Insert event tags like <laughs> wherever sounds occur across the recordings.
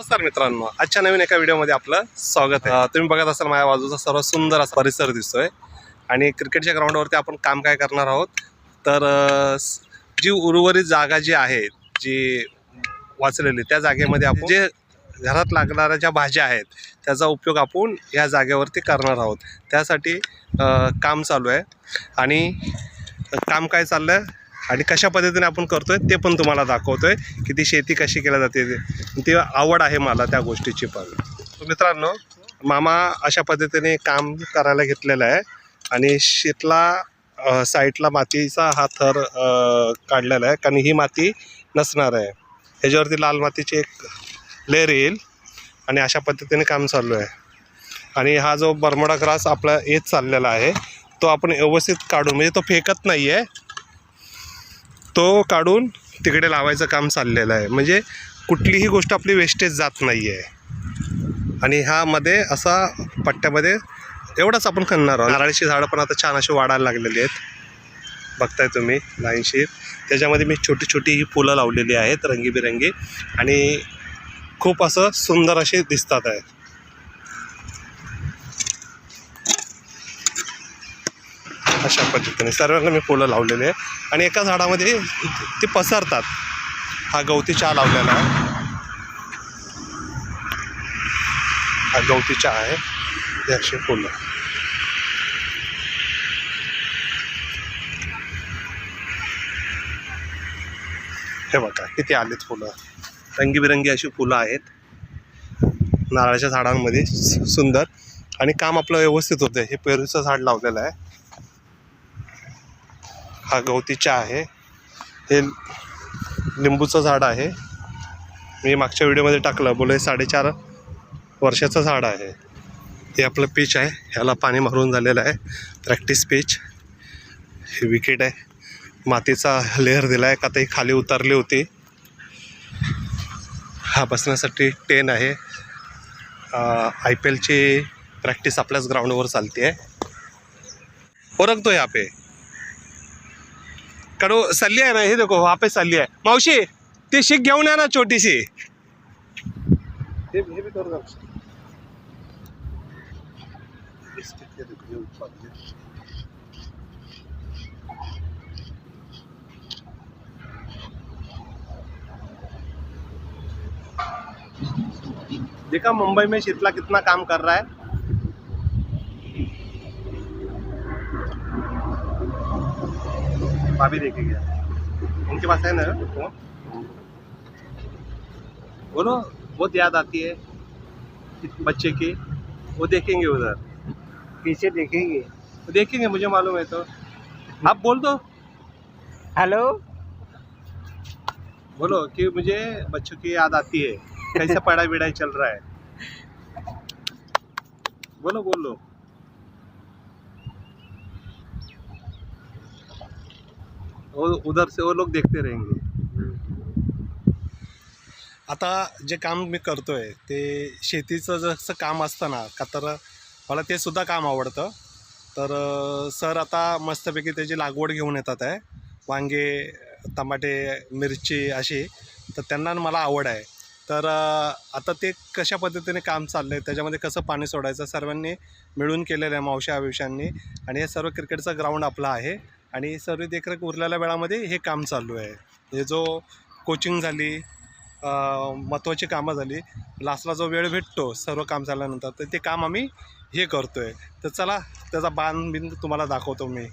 नमस्कार मित्रांनो आजच्या नवीन एका व्हिडिओमध्ये आपलं स्वागत आहे. तुम्ही बघत असाल माझ्या बाजूचा सर्व सुंदर असा परिसर दिसतोय. आणि क्रिकेटच्या ग्राउंडवरती आपण काम काय करणार आहोत? तर जी उर्वरित जागा जी आहे जी वाचलेली त्या जागेमध्ये आपण जे घरात लागणाऱ्या ज्या भाज्या आहेत त्याचा उपयोग आपण या जागेवरती करणार आहोत. त्यासाठी काम चालू आहे. आणि काम काय चाललं आहे आणि कशा पद्धतीने आपण करतोय ते पण तुम्हाला दाखवतोय की ती शेती कशी केली जाते. ते ती आवड आहे मला त्या गोष्टीची पण. मित्रांनो मामा अशा पद्धतीने काम करायला घेतलेलं आहे आणि शेतला साईडला मातीचा हा थर काढलेला आहे. कारण ही माती नसणार आहे. ह्याच्यावरती लाल मातीची एक लेअर येईल आणि अशा पद्धतीने काम चालू आहे. आणि हा जो बरमोडा ग्रास आपला येत चाललेला आहे तो आपण व्यवस्थित काढून म्हणजे तो फेकत नाही आहे तो काढून तिकडे लावायचं काम चाललेलं आहे. म्हणजे कुठलीही गोष्ट आपली वेस्टेज जात नाही आहे आणि ह्यामध्ये असा पट्ट्यामध्ये एवढंच आपण करणार आहोत. नारळीची झाडं पण आता छान अशी वाढायला लागलेली आहेत. बघताय तुम्ही लाईनशीर. त्याच्यामध्ये मी छोटी छोटी ही फुलं लावलेली आहेत रंगीबिरंगी. आणि खूप असं सुंदर असे दिसतात आहेत. अशा पद्धतीने. सर्वांना मी फुलं लावलेले आहे. आणि एका झाडामध्ये ते पसरतात. हा गवती चहा लावलेला आहे. हा गवती चहा आहे. हे अशी फुलं. हे बघा किती आलेत फुलं. रंगीबिरंगी अशी फुलं आहेत. नारळाच्या झाडांमध्ये सु- सुंदर आणि काम आपलं व्यवस्थित होतं हे पेरूचं झाड लावलेलं आहे. हा गवती चहा आहे. हे लिंबूचं झाड आहे. मी मागच्या व्हिडिओमध्ये टाकलं बोल हे साडेचार वर्षाचं झाड आहे. हे आपलं पीच आहे. ह्याला पाणी मारून झालेलं आहे. Practice peach. हे विकेट आहे. मातीचा लेअर दिला आहे का ते खाली उतरली होती. हा बसण्यासाठी टेन आहे. आय पी एलची प्रॅक्टिस आपल्याच ग्राउंडवर चालते आहे ओरखतो ह्या पे कडो सल्ली आहे ना हे देखो पे सल्ली आहे मावशी ती शीख या ना छोटीशी हे हे बी करू नका. देखा मुंबई में शीतला कितना काम कर रहा है? भाभी देखेगी उनके पास है ना? फ़ोन बोलो बहुत याद आती है बच्चे की। वो देखेंगे उधर। पीछे देखेंगे? वो देखेंगे मुझे मालूम है तो। आप बोल दो। हेलो? बोलो कि मुझे बच्चों की याद आती है। कैसे <laughs> पढ़ाई विढ़ाई चल रहा है। बोलो बोलो। वो उधर से वो लोग देखते रहेंगे। आता जे काम मी करतोय ते शेतीचं जसं काम असतं ना का तर मला ते सुद्धा काम आवडतं. तर सर आता मस्तपैकी त्याची लागवड घेऊन येतात आहे. वांगे टमाटे मिरची अशी तर त्यांना मला आवड आहे. तर आता ते कशा पद्धतीने काम चाललं आहे त्याच्यामध्ये कसं पाणी सोडायचं सर्वांनी मिळून केलेलं आहे मावशी आयुष्यांनी. आणि हे सर्व क्रिकेटचं ग्राउंड आपलं आहे. आणि सर्व देखरेख उरलेल्या वेळामध्ये हे काम चालू आहे. हे जो कोचिंग झाली महत्त्वाची कामं झाली लास्टला जो वेळ भेटतो सर्व काम झाल्यानंतर तर ते काम आम्ही हे करतो आहे तर चला त्याचा बांध बिंद तुम्हाला दाखवतो मी.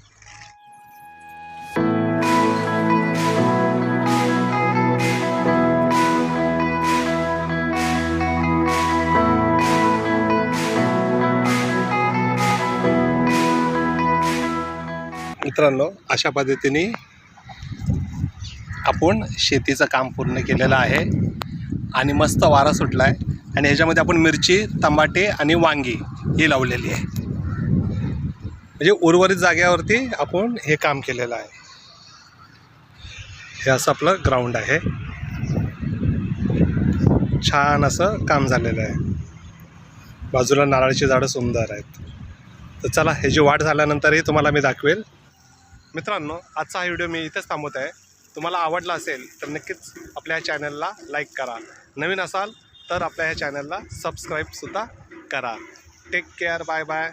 मित्रांनो अशा पद्धतीने आपण शेतीचं काम पूर्ण केलेलं आहे. आणि मस्त वारा सुटला आहे आणि ह्याच्यामध्ये आपण मिरची टमाटे आणि वांगी ही लावलेली आहे. म्हणजे उर्वरित जागेवरती आपण हे काम केलेलं आहे. हे असं आपलं ग्राउंड आहे. छान असं काम झालेलं आहे. बाजूला नारळाची झाडं सुंदर आहेत. तर चला ह्याची वाढ झाल्यानंतरही तुम्हाला मी दाखवेल. मित्रांनो आजचा हा व्हिडिओ मी इथेच थांबवत आहे. तुम्हाला आवडला असेल तर नक्कीच आपल्या चॅनलला लाईक करा. नवीन असाल तर आपल्या ह्या चॅनलला सबस्क्राईबसुद्धा करा. Take care bye bye.